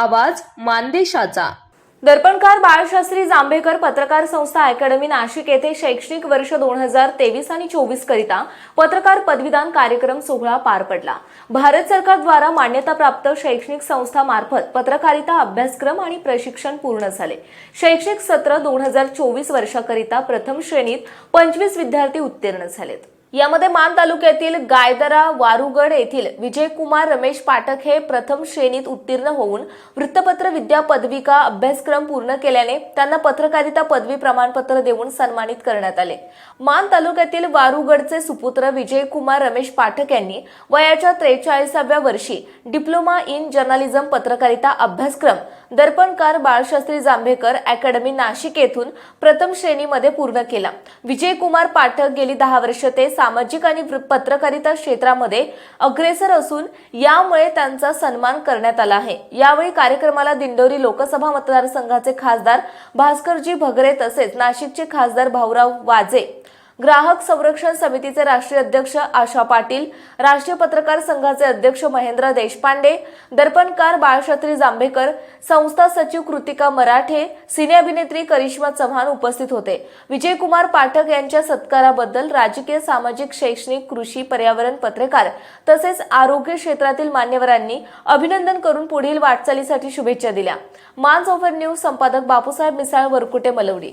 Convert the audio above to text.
आवाज मानदेशाचा. दर्पणकार बाळशास्त्री जांभेकर पत्रकार संस्था अकॅडमी नाशिक येथे शैक्षणिक वर्ष दोन हजार तेवीस आणि चोवीस करिता पत्रकार पदवीदान कार्यक्रम सोहळा पार पडला. भारत सरकारद्वारा मान्यताप्राप्त शैक्षणिक संस्था मार्फत पत्रकारिता अभ्यासक्रम आणि प्रशिक्षण पूर्ण झाले. शैक्षणिक सत्र दोन हजार चोवीस वर्षाकरिता प्रथम श्रेणीत पंचवीस विद्यार्थी उत्तीर्ण झालेत. यामध्ये मान तालुक्यातील गायदरा वारुगड येथील विजयकुमार रमेश पाठक हे प्रथम श्रेणीत उत्तीर्ण होऊन वृत्तपत्र विद्या पदविका अभ्यासक्रम पूर्ण केल्याने त्यांना पत्रकारिता पदवी प्रमाणपत्र देऊन सन्मानित करण्यात आले. मान तालुक्यातील वारुगडचे सुपुत्र विजयकुमार रमेश पाठक यांनी वयाच्या त्रेचाळीसाव्या वर्षी डिप्लोमा इन जर्नालिझम पत्रकारिता अभ्यासक्रम दर्पणकार बाळशास्त्री जांभेकर अकॅडमी नाशिक येथून प्रथम श्रेणीमध्ये पूर्ण केला. विजयकुमार पाठक गेली दहा वर्ष ते सामाजिक आणि वृ- पत्रकारिता क्षेत्रामध्ये अग्रेसर असून यामुळे त्यांचा सन्मान करण्यात आला आहे. यावेळी कार्यक्रमाला दिंडोरी लोकसभा मतदारसंघाचे खासदार भास्करजी भगरे तसेच नाशिकचे खासदार भाऊराव वाजे ग्राहक संरक्षण समितीचे राष्ट्रीय अध्यक्ष आशा पाटील राष्ट्रीय पत्रकार संघाचे अध्यक्ष महेंद्र देशपांडे दर्पणकार बाळशास्त्री जांभेकर संस्था सचिव कृतिका मराठे सिने अभिनेत्री करिश्मा चव्हाण उपस्थित होते. विजयकुमार पाठक यांच्या सत्काराबद्दल राजकीय सामाजिक शैक्षणिक कृषी पर्यावरण पत्रकार तसेच आरोग्य क्षेत्रातील मान्यवरांनी अभिनंदन करून पुढील वाटचालीसाठी शुभेच्छा दिल्या. मान्स ओव्हर न्यूज संपादक बापूसाहेब मिसाळ वरकुटे मलवडी.